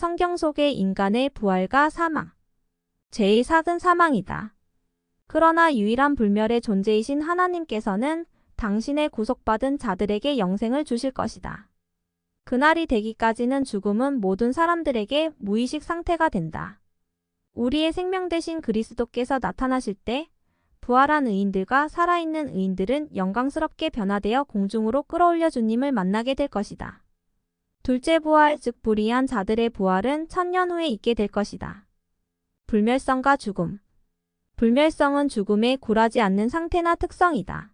성경 속의 인간의 부활과 사망. 제일 작은 사망이다. 그러나 유일한 불멸의 존재이신 하나님께서는 당신의 구속받은 자들에게 영생을 주실 것이다. 그날이 되기까지는 죽음은 모든 사람들에게 무의식 상태가 된다. 우리의 생명 대신 그리스도께서 나타나실 때 부활한 의인들과 살아있는 의인들은 영광스럽게 변화되어 공중으로 끌어올려 주님을 만나게 될 것이다. 둘째 부활, 즉 불의한 자들의 부활은 천년 후에 있게 될 것이다. 불멸성과 죽음. 불멸성은 죽음에 굴하지 않는 상태나 특성이다.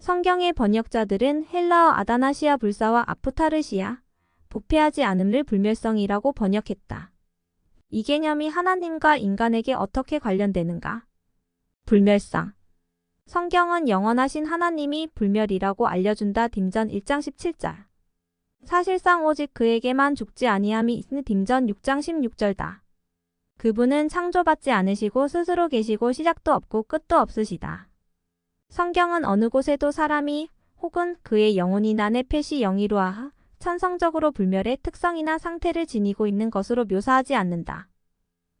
성경의 번역자들은 헬라어 아다나시아 불사와 아프타르시아, 부패하지 않음을 불멸성이라고 번역했다. 이 개념이 하나님과 인간에게 어떻게 관련되는가? 불멸성. 성경은 영원하신 하나님이 불멸이라고 알려준다. 딤전 1장 17절. 사실상 오직 그에게만 죽지 아니함이 있는 딤전 6장 16절다. 그분은 창조받지 않으시고 스스로 계시고 시작도 없고 끝도 없으시다. 성경은 어느 곳에도 사람이 혹은 그의 영혼이나 네펫이 영이로하 천성적으로 불멸의 특성이나 상태를 지니고 있는 것으로 묘사하지 않는다.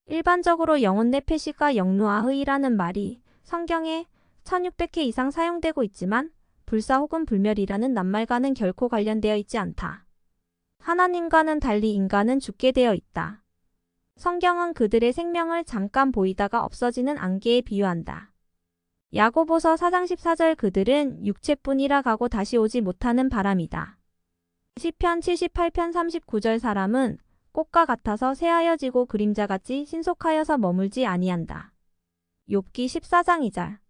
일반적으로 영혼 네펫이가 영루아흐이라는 말이 성경에 1600회 이상 사용되고 있지만 불사 혹은 불멸이라는 낱말과는 결코 관련되어 있지 않다. 하나님과는 달리 인간은 죽게 되어 있다. 성경은 그들의 생명을 잠깐 보이다가 없어지는 안개에 비유한다. 야고보서 4장 14절 그들은 육체뿐이라 가고 다시 오지 못하는 바람이다. 시편 78편 39절 사람은 꽃과 같아서 새하여 지고 그림자같이 신속하여서 머물지 아니한다. 욥기 14장 2절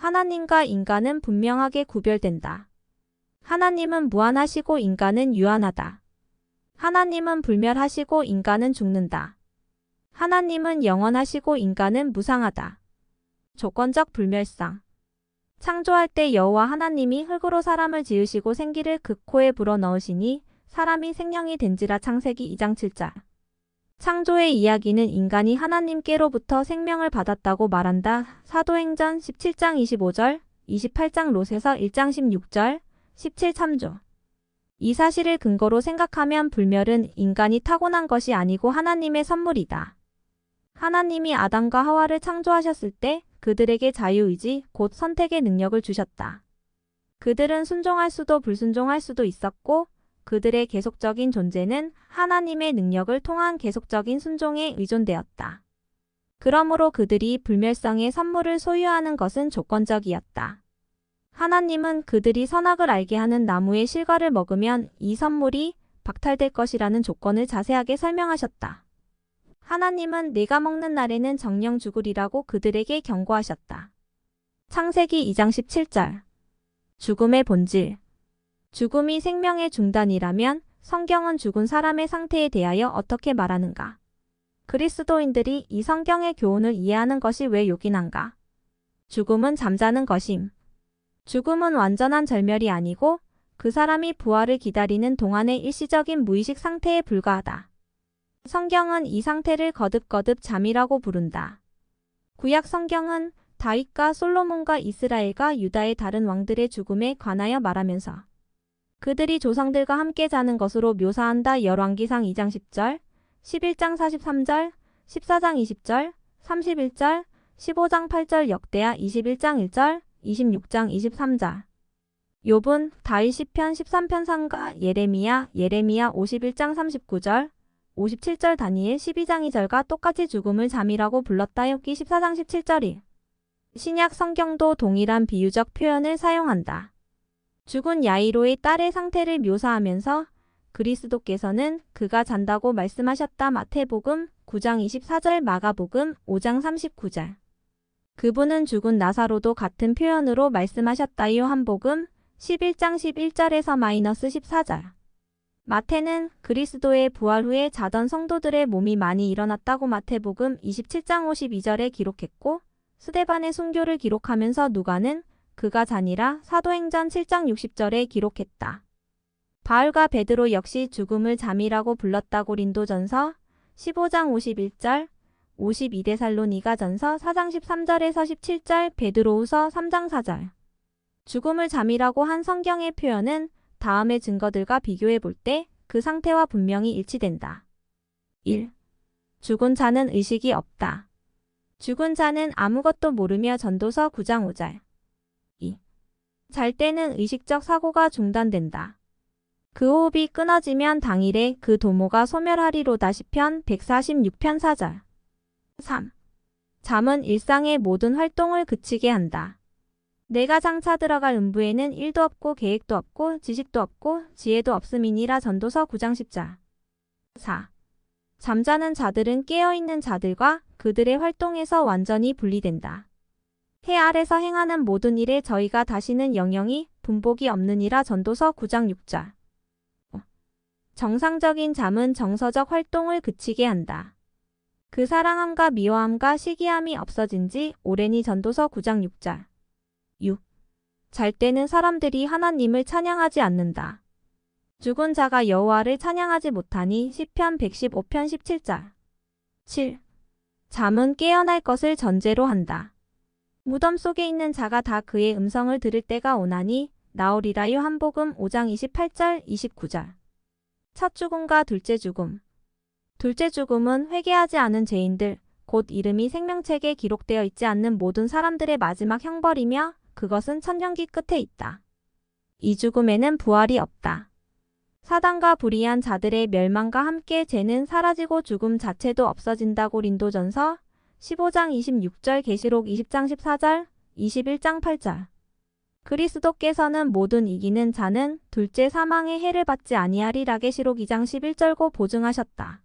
하나님과 인간은 분명하게 구별된다. 하나님은 무한하시고 인간은 유한하다. 하나님은 불멸하시고 인간은 죽는다. 하나님은 영원하시고 인간은 무상하다. 조건적 불멸상 창조할 때 여호와 하나님이 흙으로 사람을 지으시고 생기를 그 코에 불어 넣으시니 사람이 생명이 된지라 창세기 2장 7절. 창조의 이야기는 인간이 하나님께로부터 생명을 받았다고 말한다. 사도행전 17장 25절, 28장 롯에서 1장 16절, 17 참조. 이 사실을 근거로 생각하면 불멸은 인간이 타고난 것이 아니고 하나님의 선물이다. 하나님이 아담과 하와를 창조하셨을 때 그들에게 자유의지, 곧 선택의 능력을 주셨다. 그들은 순종할 수도 불순종할 수도 있었고, 그들의 계속적인 존재는 하나님의 능력을 통한 계속적인 순종에 의존되었다. 그러므로 그들이 불멸성의 선물을 소유하는 것은 조건적이었다. 하나님은 그들이 선악을 알게 하는 나무의 실과를 먹으면 이 선물이 박탈될 것이라는 조건을 자세하게 설명하셨다. 하나님은 내가 먹는 날에는 정령 죽으리라고 그들에게 경고하셨다. 창세기 2장 17절 죽음의 본질 죽음이 생명의 중단이라면 성경은 죽은 사람의 상태에 대하여 어떻게 말하는가? 그리스도인들이 이 성경의 교훈을 이해하는 것이 왜 요긴한가? 죽음은 잠자는 것임. 죽음은 완전한 절멸이 아니고 그 사람이 부활을 기다리는 동안의 일시적인 무의식 상태에 불과하다. 성경은 이 상태를 거듭거듭 잠이라고 부른다. 구약 성경은 다윗과 솔로몬과 이스라엘과 유다의 다른 왕들의 죽음에 관하여 말하면서 그들이 조상들과 함께 자는 것으로 묘사한다. 열왕기상 2장 10절, 11장 43절, 14장 20절, 31절, 15장 8절 역대하 21장 1절, 26장 23절. 욥은 다윗 시편 13편 상가 예레미야 예레미야 51장 39절 57절 다니엘 12장 2절과 똑같이 죽음을 잠이라고 불렀다. 욥기 14장 17절이 신약 성경도 동일한 비유적 표현을 사용한다. 죽은 야이로의 딸의 상태를 묘사하면서 그리스도께서는 그가 잔다고 말씀하셨다. 마태복음 9장 24절 마가복음 5장 39절 그분은 죽은 나사로도 같은 표현으로 말씀하셨다. 요한복음 11장 11절에서 마이너스 14절 마태는 그리스도의 부활 후에 자던 성도들의 몸이 많이 일어났다고 마태복음 27장 52절에 기록했고 스데반의 순교를 기록하면서 누가는 그가 자니라 사도행전 7장 60절에 기록했다. 바울과 베드로 역시 죽음을 잠이라고 불렀다 고 린도전서 15장 51절, 52데살로니가 전서 4장 13절에서 17절, 베드로우서 3장 4절. 죽음을 잠이라고 한 성경의 표현은 다음의 증거들과 비교해 볼 때 그 상태와 분명히 일치된다. 1. 죽은 자는 의식이 없다. 죽은 자는 아무것도 모르며 전도서 9장 5절. 2. 잘 때는 의식적 사고가 중단된다. 그 호흡이 끊어지면 당일에 그 도모가 소멸하리로다 시편 146편 4절. 3. 잠은 일상의 모든 활동을 그치게 한다. 내가 장차 들어갈 음부에는 일도 없고 계획도 없고 지식도 없고 지혜도 없음이니라 전도서 9장 10절. 4. 잠자는 자들은 깨어있는 자들과 그들의 활동에서 완전히 분리된다. 해 아래서 행하는 모든 일에 저희가 다시는 영영이 분복이 없느니라 전도서 9장 6절. 정상적인 잠은 정서적 활동을 그치게 한다. 그 사랑함과 미워함과 시기함이 없어진 지 오래니 전도서 9장 6절. 6. 잘 때는 사람들이 하나님을 찬양하지 않는다. 죽은 자가 여호와를 찬양하지 못하니 시편 115편 17절. 7. 잠은 깨어날 것을 전제로 한다. 무덤 속에 있는 자가 다 그의 음성을 들을 때가 오나니 나오리라 요한복음 5장 28절 29절. 첫 죽음과 둘째 죽음. 둘째 죽음은 회개하지 않은 죄인들, 곧 이름이 생명책에 기록되어 있지 않는 모든 사람들의 마지막 형벌이며 그것은 천년기 끝에 있다. 이 죽음에는 부활이 없다. 사단과 불의한 자들의 멸망과 함께 죄는 사라지고 죽음 자체도 없어진다고 린도전서 15장 26절 계시록 20장 14절 21장 8절 그리스도께서는 모든 이기는 자는 둘째 사망의 해를 받지 아니하리라 계시록 2장 11절고 보증하셨다.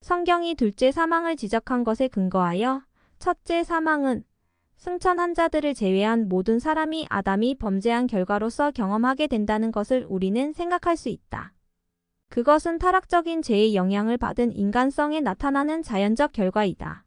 성경이 둘째 사망을 지적한 것에 근거하여 첫째 사망은 승천한 자들을 제외한 모든 사람이 아담이 범죄한 결과로서 경험하게 된다는 것을 우리는 생각할 수 있다. 그것은 타락적인 죄의 영향을 받은 인간성에 나타나는 자연적 결과이다.